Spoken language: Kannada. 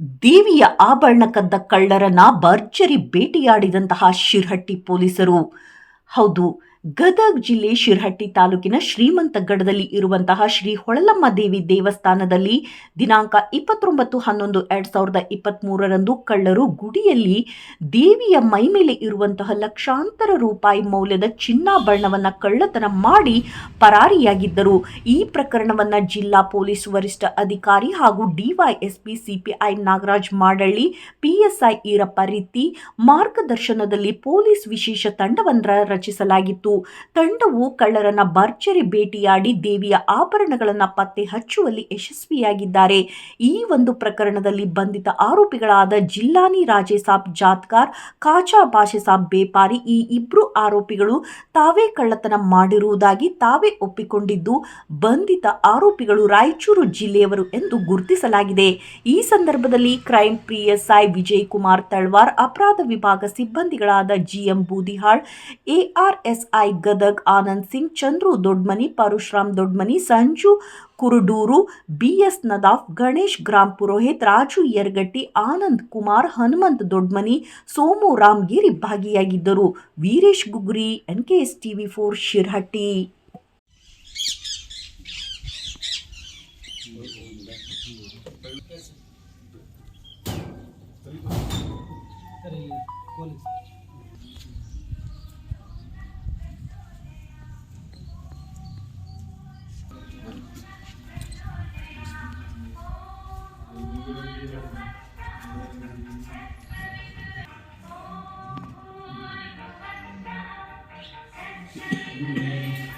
ದೇವಿಯ ಆಭರಣ ಕದ್ದ ಕಳ್ಳರನ್ನ ಭರ್ಜರಿ ಭೇಟಿಯಾಡಿದಂತಹ ಶಿರ್ಹಟ್ಟಿ ಪೊಲೀಸರು. ಹೌದು ಗದಗ್ ಜಿಲ್ಲೆ ಶಿರಹಟ್ಟಿ ತಾಲೂಕಿನ ಶ್ರೀಮಂತಗಡದಲ್ಲಿ ಇರುವಂತಹ ಶ್ರೀ ಹೊಳಲಮ್ಮ ದೇವಿ ದೇವಸ್ಥಾನದಲ್ಲಿ ದಿನಾಂಕ ಇಪ್ಪತ್ತೊಂಬತ್ತು ಹನ್ನೊಂದು ಎರಡ್ ಸಾವಿರದ ಇಪ್ಪತ್ತ್ ಮೂರರಂದು ಕಳ್ಳರು ಗುಡಿಯಲ್ಲಿ ದೇವಿಯ ಮೈಮೇಲೆ ಇರುವಂತಹ ಲಕ್ಷಾಂತರ ರೂಪಾಯಿ ಮೌಲ್ಯದ ಚಿನ್ನಾಭರಣವನ್ನು ಕಳ್ಳತನ ಮಾಡಿ ಪರಾರಿಯಾಗಿದ್ದರು. ಈ ಪ್ರಕರಣವನ್ನು ಜಿಲ್ಲಾ ಪೊಲೀಸ್ ವರಿಷ್ಠ ಅಧಿಕಾರಿ ಹಾಗೂ DYSP CPI Nagaraj Madalli PSI Irappa ರೀತಿ ಮಾರ್ಗದರ್ಶನದಲ್ಲಿ ಪೊಲೀಸ್ ವಿಶೇಷ ತಂಡವೊಂದರ ರಚಿಸಲಾಗಿತ್ತು. ತಂಡವು ಕಳ್ಳರನ್ನ ಭರ್ಜರಿ ಭೇಟಿಯಾಡಿ ದೇವಿಯ ಆಭರಣಗಳನ್ನ ಪತ್ತೆ ಹಚ್ಚುವಲ್ಲಿ ಯಶಸ್ವಿಯಾಗಿದ್ದಾರೆ. ಈ ಒಂದು ಪ್ರಕರಣದಲ್ಲಿ ಬಂಧಿತ ಆರೋಪಿಗಳಾದ ಜಿಲ್ಲಾನಿ ರಾಜೇಸಾಬ್ ಜಾತ್ಕಾರ್, ಕಾಚಾ ಭಾಷೆ ಸಾಬ್ ಬೇಪಾರಿ ಈ ಇಬ್ಬರು ಆರೋಪಿಗಳು ತಾವೇ ಕಳ್ಳತನ ಮಾಡಿರುವುದಾಗಿ ತಾವೇ ಒಪ್ಪಿಕೊಂಡಿದ್ದು, ಬಂಧಿತ ಆರೋಪಿಗಳು ರಾಯಚೂರು ಜಿಲ್ಲೆಯವರು ಎಂದು ಗುರುತಿಸಲಾಗಿದೆ. ಈ ಸಂದರ್ಭದಲ್ಲಿ ಕ್ರೈಂ ಪಿಎಸ್ಐ ವಿಜಯ್ ಕುಮಾರ್ ತಳ್ವಾರ್, ಅಪರಾಧ ವಿಭಾಗ ಸಿಬ್ಬಂದಿಗಳಾದ GM Boodihal ARSI Sai Gadag, Anand Singh, Chandru Dodmani, Parashuram Dodmani, Sanju Kurudur B S Nadaf, Ganesh, gram Purohit, Raju Yargatti, Anand Kumar, Hanumant Dodmani, Somu Ramgiri ಭಾಗಿಯಾಗಿದ್ದರು. Veeresh Gugri, N K S TV four Shirahatti. Amen.